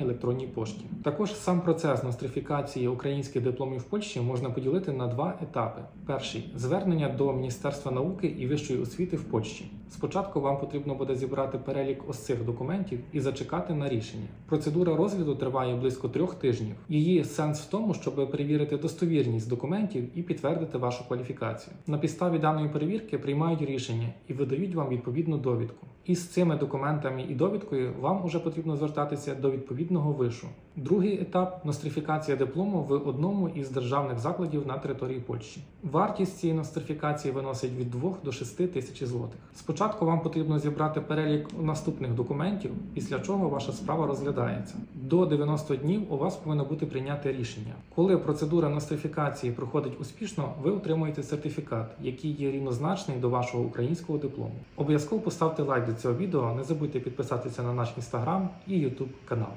електронній пошті. Також сам процес нострифікації українських дипломів в Польщі можна поділити на два етапи: перший звернення до Міністерства науки і вищої освіти в Польщі. Спочатку вам потрібно буде зібрати перелік ось цих документів і зачекати на рішення. Процедура розгляду триває близько трьох тижнів. Її сенс в тому, щоб перевірити достовірність документів і підтвердити вашу кваліфікацію. На підставі даної перевірки приймають рішення і видають вам відповідну довідку. І з цими документами і довідкою вам уже потрібно звертатися до відповідного вишу. Другий етап нострифікація диплому в одному із державних закладів на території Польщі. Вартість цієї нострифікації виносить від 2 до 6 тисяч злотих. Спочатку вам потрібно зібрати перелік наступних документів, після чого ваша справа розглядається. До 90 днів у вас повинно бути прийняте рішення. Коли процедура нострифікації проходить успішно, ви отримуєте сертифікат, який є рівнозначний до вашого українського диплому. Обов'язково поставте лайк до цього відео, не забудьте підписатися на наш інстаграм і ютуб канал.